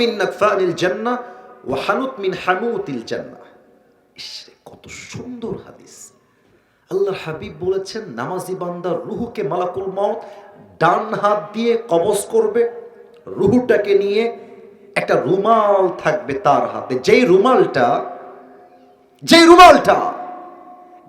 মিন কত সুন্দর হাদিস। আল্লাহর হাবিব বলেছেন, নামাজি বান্দার রুহুকে মালাকুল মউত ডান হাত দিয়ে কবজ করবে, রুহুটাকে নিয়ে একটা রুমাল থাকবে তার হাতে। যেই রুমালটা যেই রুমালটা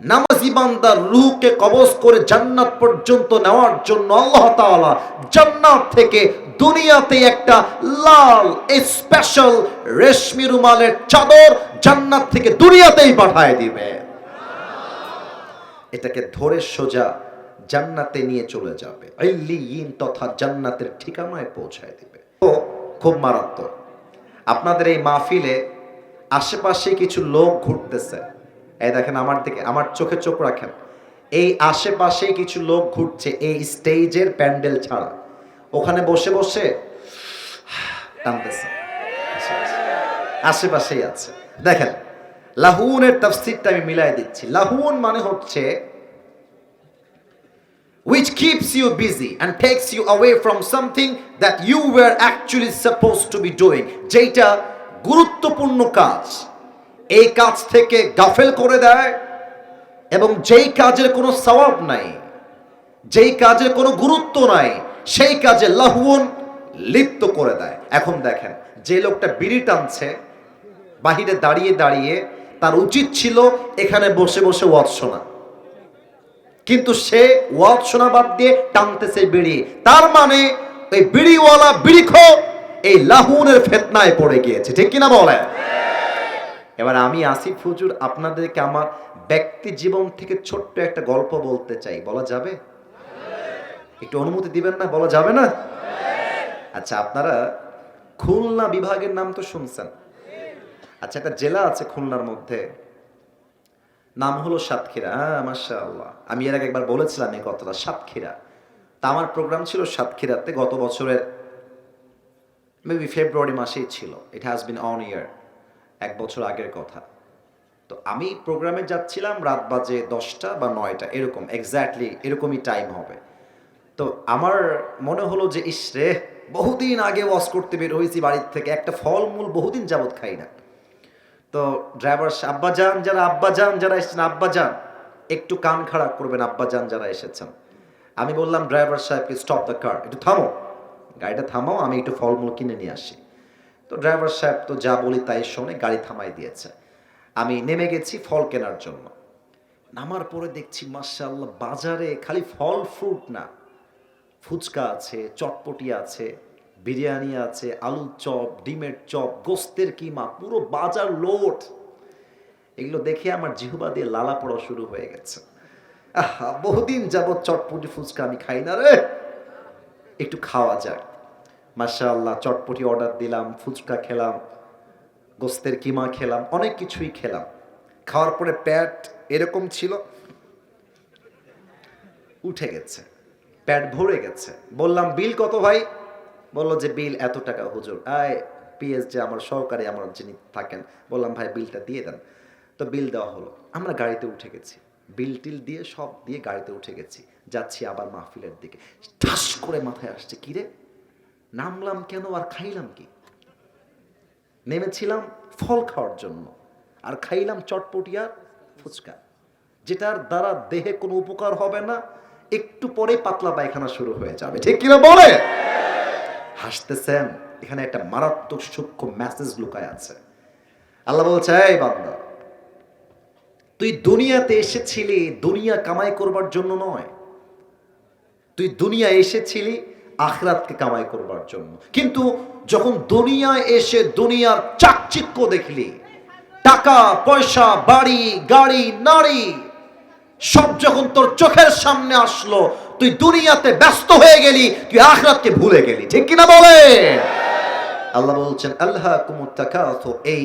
নামাজি বান্দার রুহকে কবজ করে জান্নাত পর্যন্ত নেওয়ার জন্য আল্লাহ তাআলা জান্নাত থেকে দুনিয়াতে একটা লাল স্পেশাল রেশমি রুমালের চাদর জান্নাত থেকে দুনিয়াতেই পাঠায় দিবে। এটাকে ধরে সোজা জান্নাতে নিয়ে চলে যাবে। ইল্লিয়িন তথা জান্নাতের ঠিকানায় পৌঁছায় দিবে। তো খুব মারাত্মক। আপনাদের এই মাহফিলে আশেপাশে কিছু লোক ঘুরতেছে। এই দেখেন আমার দিকে, আমার চোখে চোখ রাখেন। এই আশেপাশে কিছু লোক ঘুরছে এই স্টেজের প্যান্ডেল ছাড়া। ওখানে বসে বসে টানতেছে। আশেপাশেই আছে। দেখেন, লাহুনের তাফসিরটা আমি মিলাই দিচ্ছি। লাহুন মানে হচ্ছে, which keeps you busy and takes you away from something that you were actually supposed to be doing যেটা গুরুত্বপূর্ণ কাজ। এই কাজ থেকে গাফেল করে দেয় এবং যেই কাজের কোনো সওয়াব নাই, যেই কাজের কোনো গুরুত্ব নাই, সেই কাজে লাহুন লিপ্ত করে দেয়। এখন দেখেন, যে লোকটা বিড়ি টানছে, বাহিরে দাঁড়িয়ে দাঁড়িয়ে তার উচিত ছিল এখানে বসে বসে ওয়াজ শোনা। কিন্তু সে ওয়াজ শোনা বাদ দিয়ে টানতেছে বিড়ি। তার মানে ওই বিড়িওয়ালা বিড়িখো এই লাহুনের ফেতনায় পড়ে গিয়েছে। ঠিক কিনা বলেন? এবার আমি আসিফ হুজুর আপনাদেরকে আমার ব্যক্তি জীবন থেকে ছোট্ট একটা গল্প বলতে চাই, বলা যাবে? একটু অনুমতি দিবেন না? বলা যাবে না? আচ্ছা আপনারা খুলনা বিভাগের নাম তো শুনছেন। আচ্ছা একটা জেলা আছে খুলনার মধ্যে। নাম হলো সাতক্ষীরা। হ্যাঁ আমি এর আগে একবার বলেছিলাম এই কথাটা, সাতক্ষীরা। তা আমার প্রোগ্রাম ছিল সাতক্ষীরাতে গত বছরের মেবি ফেব্রুয়ারি মাসেই ছিল। ইট হ্যাজ বিন অন ইয়ার এক বছর আগের কথা। তো আমি প্রোগ্রামে যাচ্ছিলাম রাত বাজে দশটা বা নয়টা, এরকম এক্স্যাক্টলি এরকমই টাইম হবে। তো আমার মনে হলো যে, ইস রে, বহুদিন আগে ওয়াশ করতে বের হয়েছি বাড়ির থেকে, একটা ফলমূল বহুদিন যাবৎ খাই না। তো ড্রাইভার আব্বা যান, যারা আব্বা যান, যারা এসেছেন, আব্বা যান। একটু কান খারাপ করবেন, আব্বা যান, যারা এসেছেন। আমি বললাম ড্রাইভার সাহেবকে স্টপ দ্য কার একটু থামো। গাড়িটা থামাও, আমি একটু ফলমূল কিনে নিয়ে আসি। তো ড্রাইভার সাহেব তো যা বলি তাই শোনে গাড়ি থামাই দিয়েছে। আমি নেমে গেছি ফল কেনার জন্য। নামার পরে দেখছি মার্শাল্লাহ বাজারে খালি ফল ফ্রুট না। ফুচকা আছে, চটপটি আছে, বিরিয়ানি আছে, আলুর চপ, ডিমের চপ, গোস্তের কিমা, পুরো বাজার লোট এগুলো দেখে আমার জিহুবা দিয়ে লালা পড়া শুরু হয়ে গেছে। আহা, বহুদিন যাবত চটপটি ফুচকা আমি খাই না রে। একটু খাওয়া যাক। মাশাআল্লাহ, চটপটি অর্ডার দিলাম, ফুচকা খেলাম, গোস্তের কিমা খেলাম, অনেক কিছুই খেলাম। খাওয়ার পরে প্যাট এরকম ছিল, উঠে গেছে প্যাট ভরে গেছে। বললাম, বিল কত ভাই? বলল যে, বিল এত টাকা, হুজুর। আয় পিএস যে আমার সহকারী, আমার যিনি থাকেন। বললাম, ভাই, বিলটা দিয়ে দেন। তো বিল দেওয়া হলো। আমরা গাড়িতে উঠে গেছি। বিল টিল দিয়ে সব দিয়ে গাড়িতে উঠে গেছি। যাচ্ছি আবার মাহফিলের দিকে। ঠাস করে মাথায় আসছে কিরে নামলাম কেন আর খাইলাম কি? নেমেছিলাম ফল খাওয়ার জন্য, আর খাইলাম চটপটি আর ফুচকা, যেটার দ্বারা দেহে কোনো উপকার হবে না, একটু পরে পাতলা পায়খানা শুরু হয়ে যাবে। ঠিক কিনা বলে? হাসতেছেন, এখানে একটা মারাত্মক সূক্ষ্ম মেসেজ লুকায় আছে। আল্লাহ বলছে, এই বান্দা, তুই দুনিয়াতে এসেছিলি, দুনিয়া কামাই করবার জন্য নয়। তুই দুনিয়া এসেছিলি আখরাতকে কামাই করবার জন্য। কিন্তু যখন দুনিয়ায় এসে দুনিয়ার চাকচিক্য দেখলি, টাকা, পয়সা, বাড়ি, গাড়ি, নারী, সব যখন তোর চোখের সামনে আসলো, তুই দুনিয়াতে ব্যস্ত হয়ে গেলি, তুই আখরাতকে ভুলে গেলি। ঠিক কিনা বলে আল্লাহ বলছেন আল্লাহ কুমুত্তাকাত এই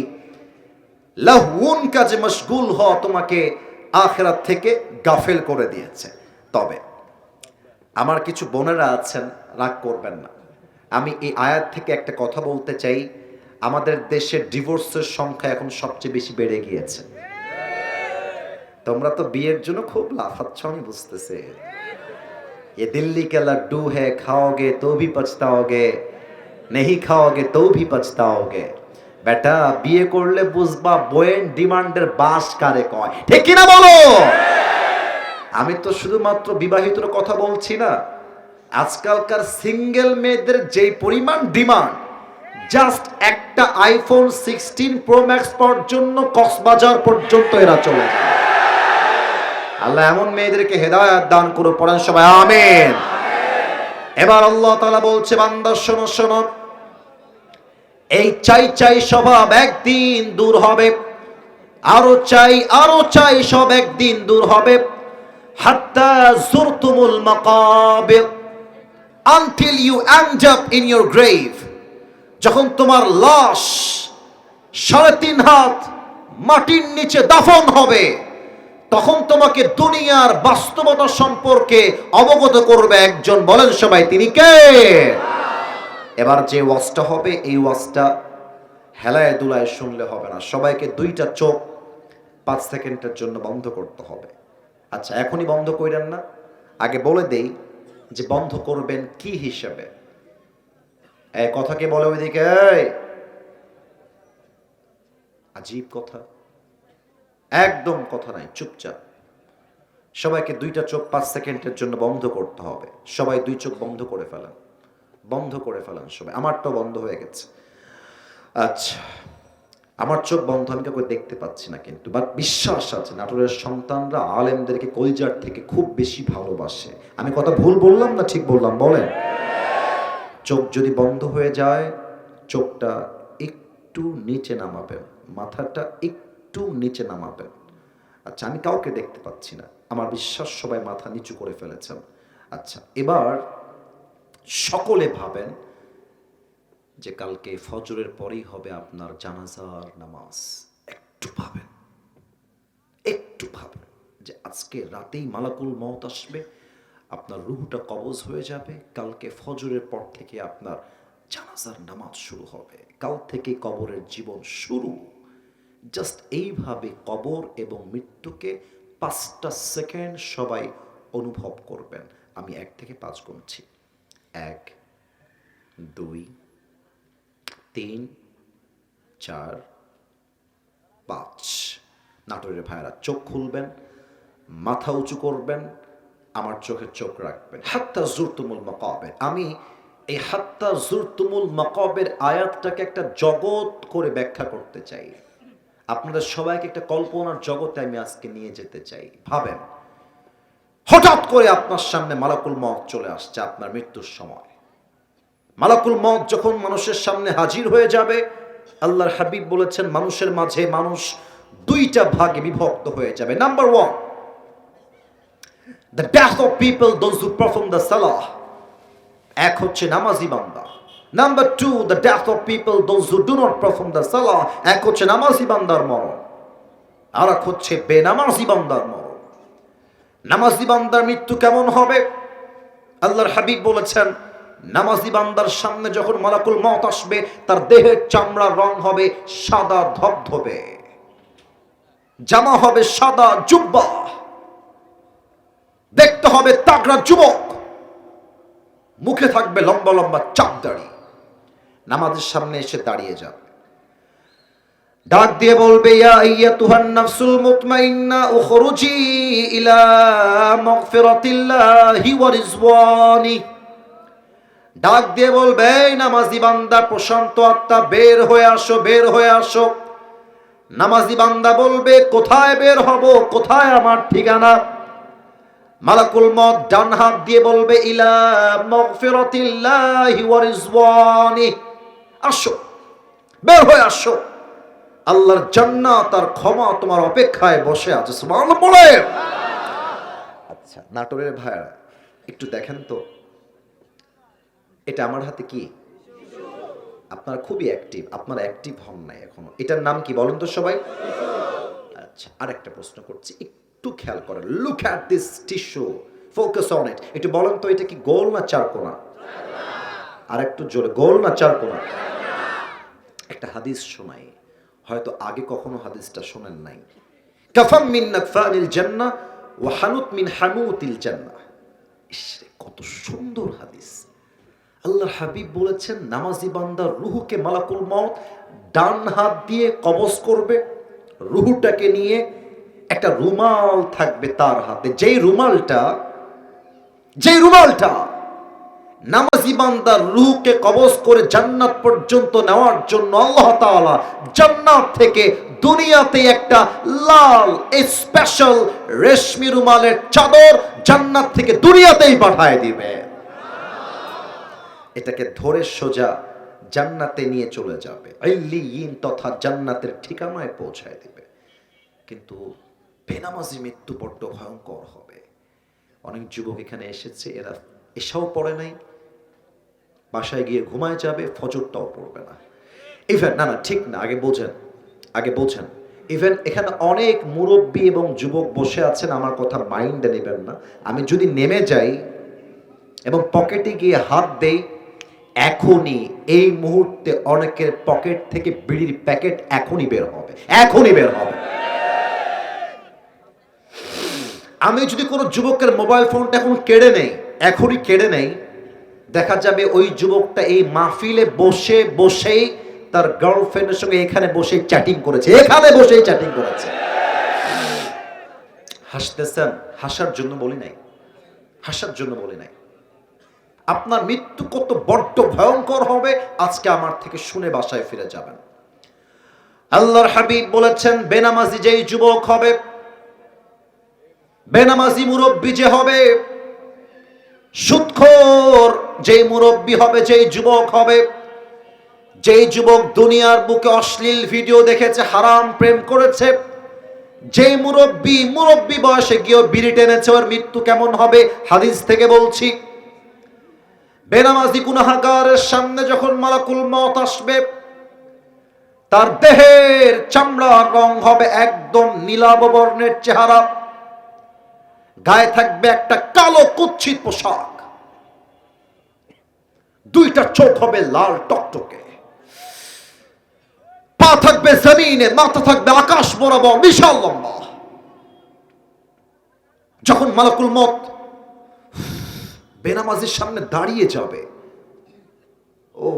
লাহুন কাজে মশগুল হ তোমাকে আখরাত থেকে গাফেল করে দিয়েছে। তবে আমার কিছু বোনেরা আছেন, রাগ করবেন না। আমি এই আয়াত থেকে একটা কথা বলতে চাই। আমাদের দেশে ডিভোর্সের সংখ্যা এখন সবচেয়ে বেশি বেড়ে গিয়েছে। তোমরা তো বিয়ের জন্য খুব লাফাচ্ছ, আমি বুঝতেছি। এ দিল্লি কে লাড্ডু হে খাওগে তো ভি পছতাওগে নেহি খাওগে তো ভি পছতাওগে বেটা, বিয়ে করলে বুঝবা বইয়ের ডিমান্ডের বাস কারে কয়। ঠিক কিনা বলো? আমি তো শুধুমাত্র বিবাহিতর কথা বলছি না, আজকালকার সিঙ্গেল মেয়েদের যেই পরিমাণ ডিমান্ড জাস্ট একটা আইফোন সিক্সটিন প্রো ম্যাক্স জন্য কক্সবাজার পর্যন্ত এরা চলে আল্লাহ এমন মেয়েদেরকে হেদায়াত দান করো পড়েন সবাই, আমেন। এবার আল্লাহ তাআলা বলছে, বান্দা, শোনো শোনো। এই চাই চাই স্বভাব একদিন দূর হবে, আরও চাই আরও চাই সব একদিন দূর হবে। হাত্তা জুরতুমুল মাকাবির until you end up in your grave. যখন তোমার লাশ সাড়ে তিন হাত মাটির নিচে দাফন হবে, তখন তোমাকে দুনিয়ার বাস্তবতা সম্পর্কে অবগত করবে একজন। বলেন সবাই, তিনি কে? এবার যে ওয়াজটা হবে, এই ওয়াজটা হেলায় দুলায় শুনলে হবে না। সবাইকে দুইটা চোখ পাঁচ সেকেন্ডের জন্য বন্ধ করতে হবে। আচ্ছা এখনই বন্ধ কইরেন না। আগে বলে দেই যে বন্ধ করবেন কি হিসাবে? এই কথা কে বলে ওইদিকে? আজীব কথা। একদম কথা নাই, চুপচাপ। সবাইকে দুইটা চোখ পাঁচ সেকেন্ডের জন্য বন্ধ করতে হবে। সবাই দুই চোখ বন্ধ করে ফেলেন। বন্ধ করে ফেলেন সবাই। আমারটাও বন্ধ হয়ে গেছে। আচ্ছা। আমার চোখ বন্ধ আমি কাউকে দেখতে পাচ্ছি না কিন্তু বাট বিশ্বাস আছে, নাটোরের সন্তানরা আলেমদেরকে কলজার থেকে খুব বেশি ভালোবাসে। আমি কথা ভুল বললাম না ঠিক বললাম, বলেন? চোখ যদি বন্ধ হয়ে যায়, চোখটা একটু নিচে নামাবেন, মাথাটা একটু নিচে নামাবেন। আচ্ছা আমি কাউকে দেখতে পাচ্ছি না, আমার বিশ্বাস সবাই মাথা নিচু করে ফেলেছেন। আচ্ছা এবার সকলে ভাবেন যে কালকে ফজরের পরেই হবে আপনার জানাজার নামাজ। একটু ভাবেন। একটু ভাবেন যে আজকে রাতেই মালাকুল মত আসবে, আপনার রুহটা কবজ হয়ে যাবে, কালকে ফজরের পর থেকে আপনার জানাজার নামাজ শুরু হবে। কাল থেকে কবরের জীবন শুরু। জাস্ট এইভাবে কবর এবং মৃত্যুকে পাঁচটা সেকেন্ড সবাই অনুভব করবেন। আমি এক থেকে পাঁচ গুনছি। এক, দুই তিন, চার, পাঁচ। নাটোরের ভাইয়েরা চোখ খুলবেন, মাথা উঁচু করবেন, আমার চোখে চোখ রাখবেন। হাত্তা জুরতুমুল মকাবের। আমি এই হাত্তা জুরতুমুল মকাবের আয়াতটাকে একটা জগৎ করে ব্যাখ্যা করতে চাই। আপনাদের সবাইকে একটা কল্পনার জগতে আমি আজকে নিয়ে যেতে চাই। ভাবেন, হঠাৎ করে আপনার সামনে মালাকুল মত চলে আসছে আপনার মৃত্যুর সময়। মালাকুল মত যখন মানুষের সামনে হাজির হয়ে যাবে, আল্লাহর হাবিব বলেছেন, মানুষের মাঝে মানুষ দুইটা ভাগে বিভক্ত হয়ে যাবে। Number one the death of people those who perform the সালাহ এক হচ্ছে নামাজি বান্দা। Number two the death of people those who do not perform the সালাহ এক হচ্ছে নামাজি বান্দার মরণ। আর এক হচ্ছে বেনামাজি বান্দার মরণ। নামাজি বান্দার মৃত্যু কেমন হবে? আল্লাহর হাবিব বলেছেন নামাজি বান্দার সামনে যখন মালাকুল মত আসবে, তার দেহের চামড়ার রং হবে সাদা ধবধবে। জামা হবে সাদা জুব্বা। দেখতে হবে তাগড়া যুবক। মুখে থাকবে লম্বা লম্বা চাপ দাড়ি। নামাজের সামনে এসে দাঁড়িয়ে যাবে ডাক দিয়ে বলবে, ইয়া রিজওয়ানি। ডাক দিয়ে বলবে, এই নামাজি বান্দা, প্রশান্ত আত্মা, বের হয়ে আসো, বের হয়ে আসো। নামাজি বান্দা বলবে, কোথায় বের হব? কোথায় আমার ঠিকানা? মালাকুল মত ডান হাত দিয়ে বলবে, ইলা মাগফিরাতিল্লাহি ওয়া রিজওয়ানি। আসো, বের হয়ে আসো। আল্লাহর জান্নাত আর ক্ষমা তোমার অপেক্ষায় বসে আছে আচ্ছা নাটোরের ভাইয়া একটু দেখেন তো। এটা আমার হাতে কি? আপনারা খুবই অ্যাক্টিভ আপনারা অ্যাক্টিভ হন নাই এখনও। এটার নাম কি বলেন তো সবাই? আচ্ছা আর একটা প্রশ্ন করছি। একটু খেয়াল করেন। Look at this tissue focus on it একটু বলেন তো, এটা কি গোল না চারকোনা আর একটু জোরে, গোল না চারকোনা একটা হাদিস শোনাই। হয়তো আগে কখনো হাদিসটা শোনেন নাই। কাফাম মিন নাকফানিল জান্নাহ ওয়া হানুত মিন হানুতিল জান্নাহ। কত সুন্দর হাদিস। আল্লাহর হাবিব বলেছেন, নামাজি বান্দার রুহুকে মালাকুল মত ডান হাত দিয়ে কবজ করবে, রুহুটাকে নিয়ে একটা রুমাল থাকবে তার হাতে। যেই রুমালটা যেই রুমালটা নামাজি বান্দার রুহকে কবজ করে জান্নাত পর্যন্ত নেওয়ার জন্য আল্লাহ তাআলা জান্নাত থেকে দুনিয়াতে একটা লাল স্পেশাল রেশমি রুমালের চাদর জান্নাত থেকে দুনিয়াতেই পাঠায় দিবে। এটাকে ধরে সোজা জান্নাতে নিয়ে চলে যাবে। ইন তথা জান্নাতের ঠিকানায় পৌঁছায় দিবে। কিন্তু বেনামাজি মৃত্যু বড্ড ভয়ঙ্কর হবে। অনেক যুবক এখানে এসেছে, এরা এসাও পড়ে নাই। বাসায় গিয়ে ঘুমায় যাবে, ফজরটাও পড়বে না। ইভেন, না না, ঠিক না, আগে বোঝেন আগে বোঝেন। ইভেন, এখানে অনেক মুরব্বী এবং যুবক বসে আছেন, আমার কথা মাইন্ডে নেবেন না। আমি যদি নেমে যাই এবং পকেটে গিয়ে হাত দেই এখনই এই মুহূর্তে অনেকের পকেট থেকে বিড়ির প্যাকেট এখনই বের হবে, এখনই বের হবে। আমি যদি কোনো যুবকের মোবাইল ফোনটা এখন কেড়ে নেই, এখনই কেড়ে নেই, দেখা যাবে ওই যুবকটা এই মাহফিলে বসে, বসেই তার গার্লফ্রেন্ডের সঙ্গে এখানে বসে চ্যাটিং করেছে, এখানে বসেই চ্যাটিং করেছে। হাসতেছেন, হাসার জন্য বলি নাই, হাসার জন্য বলি নাই। আপনার মৃত্যু কত বড্ড ভয়ঙ্কর হবে, আজকে আমার থেকে শুনে বাসায় ফিরে যাবেন। আল্লাহর হাবিব বলেছেন, বেনামাজি যেই যুবক হবে, বেনামাজি মুরব্বী যে হবে, সুৎখোর যেই মুরব্বী হবে, যেই যুবক হবে, যেই যুবক দুনিয়ার বুকে অশ্লীল ভিডিও দেখেছে, হারাম প্রেম করেছে, যেই মুরব্বী মুরব্বী বয়সে গিয়েও বিড়ি টেনেছে, ওর মৃত্যু কেমন হবে, হাদিস থেকে বলছি। বেনামাজি গুনাহাগারের সামনে যখন মালাকুল মত আসবে, তার দেহের চামড়ার রং হবে একদম নীলাভ বর্ণের চেহারা। গায়ে থাকবে একটা কালো কুচ্ছিত পোশাক। দুইটা চোখ হবে লাল টকটকে। পা থাকবে জমিনে, মাথা থাকবে আকাশ বরাবর, বিশাল লম্বা। যখন মালাকুল মত বেনামাজির সামনে দাঁড়িয়ে যাবে। ও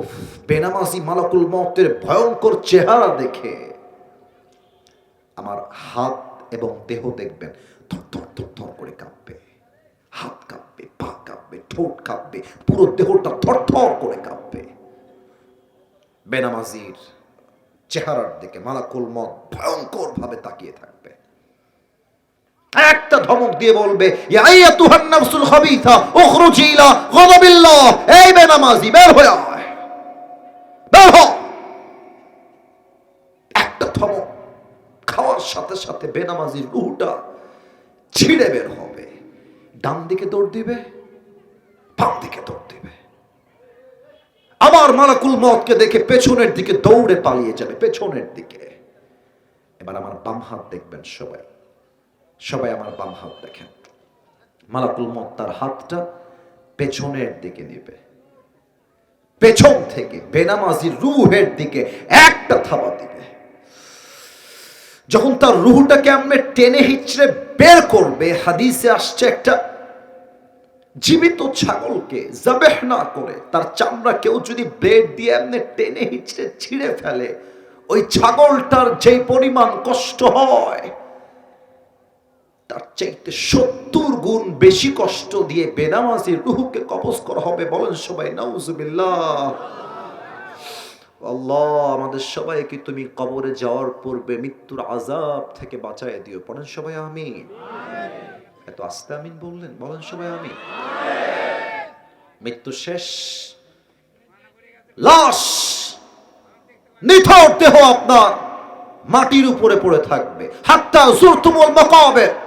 বেনামাজি মালাকুল মতের ভয়ঙ্কর চেহারা দেখে আমার হাত এবং দেহ দেখবেন, থর থর থর থর করে কাঁপবে। হাত কাঁপবে, পা কাঁপবে, ঠোঁট কাঁপবে, পুরো দেহটা থর থর করে কাঁপবে। বেনামাজির চেহারার দিকে মালাকুল মত ভয়ঙ্কর ভাবে তাকিয়ে থাকবে একটা ধমক দিয়ে বলবে, ইয়া আইয়াতুহান নাফসুল খাবিথা উখরুজি ইলা গাদাবিল্লাহ। এই বেনামাজি, বের হয়ে আয়। বের হ। একটা ধমক খাওয়ার সাথে সাথে বেনামাজির রুহটা ছিঁড়ে বের হবে। ডান দিকে দৌড় দিবে, বাম দিকে দৌড় দিবে। আবার মালাকুল মতকে দেখে পেছনের দিকে দৌড়ে পালিয়ে যাবে, পেছনের দিকে। এবার আমার বাম হাত দেখবেন সবাই। সবাই আমার বাম হাত দেখেন। মালাকুল মত তার হাতটা পেছনের দিকে নেবে। পেছন থেকে বেনামাজির রুহের দিকে একটা থাবা দিবে। যখন তার রুহটাকে আপনি টেনে হিচড়ে বের করবে, হাদিসে আসছে একটা জীবিত ছাগলকে জাবেহ না করে তার চামড়া কেউ যদি ব্লেড দিয়ে এমনি টেনে হিচড়ে ছিঁড়ে ফেলে, ওই ছাগলটার যে পরিমাণ কষ্ট হয় তার চাইতে সত্তর গুণ বেশি কষ্ট দিয়ে বেনামাজির রুহুকে কবজ করা হবে বলেন সবাই, নাউজুবিল্লাহ। আল্লাহ, আমাদের সবাইকে তুমি কবরে যাওয়ার পূর্বে মৃত্যুর আজাব থেকে বাঁচায় দিও। পড়েন সবাই, আমিন। এত আস্তে আমিন বললেন? বলেন সবাই আমি মৃত্যু শেষ। লাশ। নিথর দেহ আপনার মাটির উপরে পড়ে থাকবে। হাত্তা জুরতুমুল মাকাবের।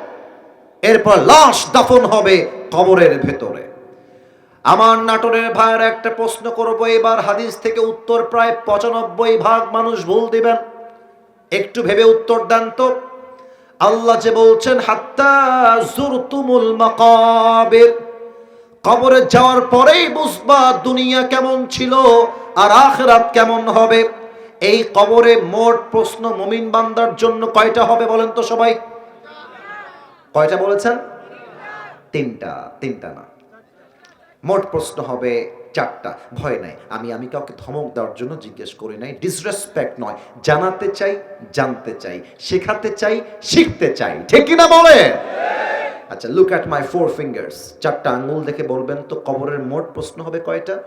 এরপর লাশ দাফন হবে কবরের ভেতরে। আমার নাটোরের ভাইয়ের একটা প্রশ্ন করব, এবার হাদিস থেকে উত্তর প্রায় পঁচানব্বই ভাগ মানুষ ভুল দিবেন। একটু ভেবে উত্তর দেন তো। আল্লাহ যে বলছেন, হাত্তা জুরতুমুল কবরে যাওয়ার পরেই বুঝবা দুনিয়া কেমন ছিল আর আখরাত কেমন হবে। এই কবরে মোট প্রশ্ন মুমিন বান্দার জন্য কয়টা হবে বলেন তো সবাই? কয়টা বলেছেন? তিনটা তিনটা না। মোট প্রশ্ন হবে চারটা। ভয় নাই। আমি আমি কাউকে ধমক দেওয়ার জন্য জিজ্ঞেস করি নাই। ডিসরেসপেক্ট নয়। জানাতে চাই, জানতে চাই। শেখাতে চাই, শিখতে চাই। ঠিক কিনা বলে? আচ্ছা look at my four fingers চারটা আঙ্গুল দেখে বলবেন তো কবরের মোট প্রশ্ন হবে কয়টা?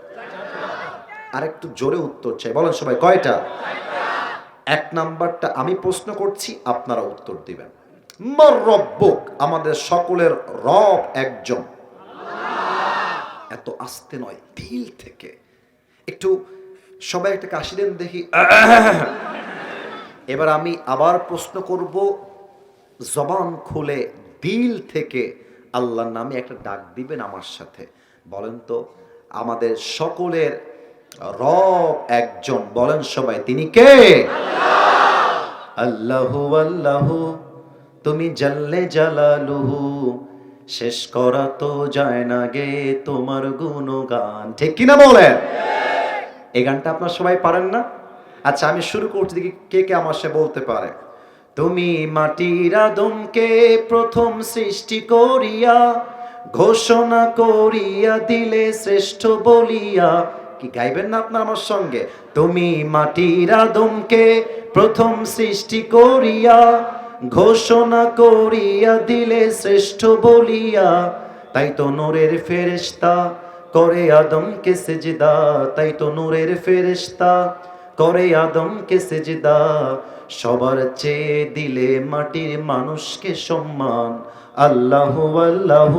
আর একটু জোরে উত্তর চাই। বলেন সবাই, কয়টা? এক নাম্বারটা আমি প্রশ্ন করছি, আপনারা উত্তর দিবেন। মর আমাদের সকলের রব একজন। এত আস্তে নয় দিল থেকে। একটু সবাই একটা কাশি দেন দেখি। এবার আমি আবার প্রশ্ন করব, জবান খুলে দিল থেকে আল্লাহর নামে একটা ডাক দিবেন আমার সাথে। বলেন তো, আমাদের সকলের রব একজন। বলেন সবাই, তিনি কে? আল্লাহ, আল্লাহু। তুমি জাল্লে জালালুহু, শেষ করা তো যায় না গে তোমার গুণগান। ঠিক কিনা বলেন? এই গানটা আপনার সবাই পারেন না? আচ্ছা আমি শুরু করছি, দেখি কে কে আমার সে বলতে পারে। তুমি মাটির আদমকে প্রথম সৃষ্টি করিয়া, ঘোষণা করিয়া দিলে শ্রেষ্ঠ বলিয়া। কি গাইবেন না আপনার আমার সঙ্গে? তুমি মাটির আদমকে প্রথম সৃষ্টি করিয়া ঘোষণা করিয়া দিলে শ্রেষ্ঠ বলিয়া, তাই তো নূরের ফেরেশতা করে আদম আদমকে সেজদা, তাই তো নূরের ফেরেশতা করে আদম আদমকে সেজদা। সবার চেয়ে দিলে মাটির মানুষকে সম্মান। আল্লাহ আল্লাহ,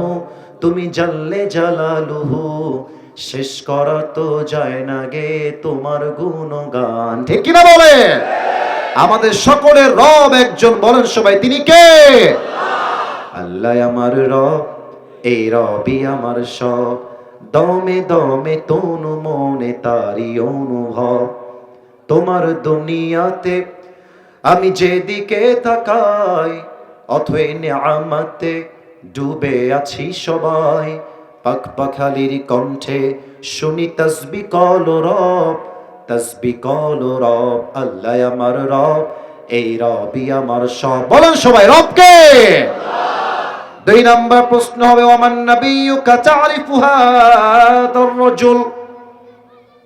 তুমি জানলে জালালুহু, শেষ করা তো যায় না গে তোমার গুণগান। ঠিক কিনা বলে আমাদের সকলের রব একজন বলেন সবাই, তিনি কে? আল্লাহ আমার রব, এই রবি আমার সব। দমে দমে তনু মনে তারি অনুভব। তোমার দুনিয়াতে আমি যেদিকে তাকাই, অথই আমাতে ডুবে আছি সবাই। পাখ পাখালির কণ্ঠে শুনি তসবি কল রব। তসবি কল রব, আল্লাহ আমার রব, এই রবি আমার সব। বলেন সবাই, রবকে। দুই নাম্বার প্রশ্ন হবে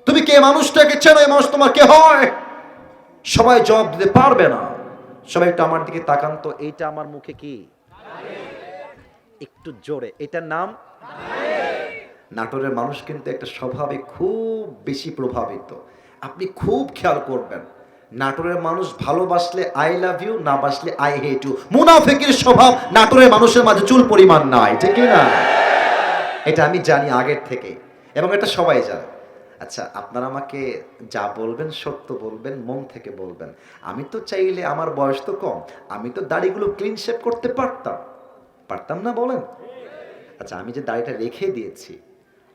তুমি কে? মানুষটাকে চেনো এই মানুষ তোমার কে হয়? সবাই জবাব দিতে পারবে না। সবাই একটু আমার দিকে তাকান তো, এইটা আমার মুখে কি? একটু জোরে, এটার নাম? নাটোরের মানুষ কিন্তু একটা স্বভাবে খুব বেশি প্রভাবিত। আপনি খুব খেয়াল করবেন, নাটোরের মানুষ ভালোবাসলে আই লাভ ইউ না বাসলে আই হেট ইউ মুনাফিকের স্বভাব নাটোরের মানুষের মাঝে চুল পরিমাণ নাই, ঠিক না? এটা আমি জানি আগের থেকে, এবং এটা সবাই জানে। আচ্ছা আপনারা আমাকে যা বলবেন, সত্য বলবেন, মন থেকে বলবেন। আমি তো চাইলে আমার বয়স তো কম, আমি তো দাড়িগুলো ক্লিন শেপ করতে পারতাম। পারতাম না বলেন? আচ্ছা আমি যে দাড়িটা রেখে দিয়েছি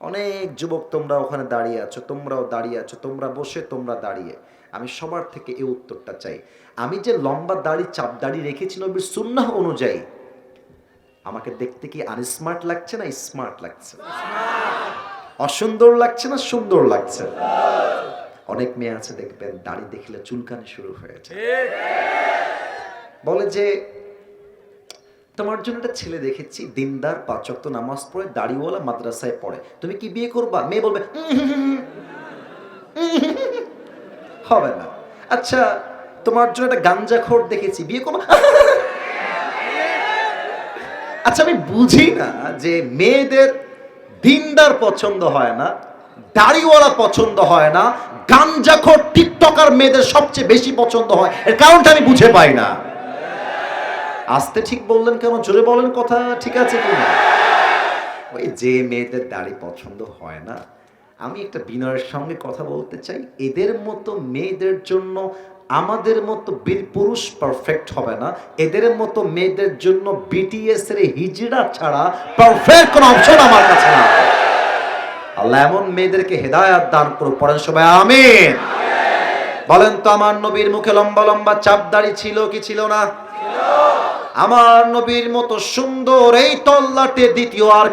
অনেক যুবক তোমরা ওখানে দাঁড়িয়ে আছো তোমরাও দাঁড়িয়ে আছো তোমরা বসে তোমরা দাঁড়িয়ে। আমি সবার থেকে এই উত্তরটা চাই। আমি যে লম্বা দাড়ি চাপ দাড়ি রেখেছি নবীর সুন্নাহ অনুযায়ী আমাকে দেখতে কি আনস্মার্ট লাগছে না স্মার্ট লাগছে? অসুন্দর লাগছে না সুন্দর লাগছে? অনেক মেয়ে আছে দেখবেন দাড়ি দেখলে চুলকানি শুরু হয়েছে বলে যে তোমার জন্য একটা ছেলে দেখেছি, দিনদার পাচক তো নামাজ পড়ে, দাড়িওয়ালা মাদ্রাসায় পড়ে। তুমি কি বিয়ে করবা? মেয়ে বলবে হবে না। আচ্ছা তোমার জন্য একটা গাঞ্জাখোর দেখেছি, বিয়ে করবা? আচ্ছা আমি বুঝি না যে মেয়েদের দিনদার পছন্দ হয় না, দাড়িওয়ালা পছন্দ হয় না গাঞ্জাখোর টিকটকার মেয়েদের সবচেয়ে বেশি পছন্দ হয়। এর কারণটা আমি বুঝে পাই না। আসতে ঠিক বললেন কেন? জোরে বলেন কথা, ঠিক আছে কি না? ওই যে মেয়েদের দাড়ি পছন্দ হয় না, আমি একটা বিনয়ের সঙ্গে কথা বলতে চাই। এদের মতো মেয়েদের জন্য আমাদের মতো বীর পুরুষ পারফেক্ট হবে না। এদের মতো মেয়েদের জন্য বিটিএস এর হিজড়া ছাড়া পারফেক্ট কোনো অপশন আমার কাছে না আল্লাহ এমন মেয়েদেরকে হেদায়াত দান করুক, পড়েন সবাই, আমিন। বলেন তো, আমার নবীর মুখে লম্বা লম্বা চাপ দাড়ি ছিল কি ছিল না? আমার নবীর মতো সুন্দর এই তল্লাটে দ্বিতীয় আর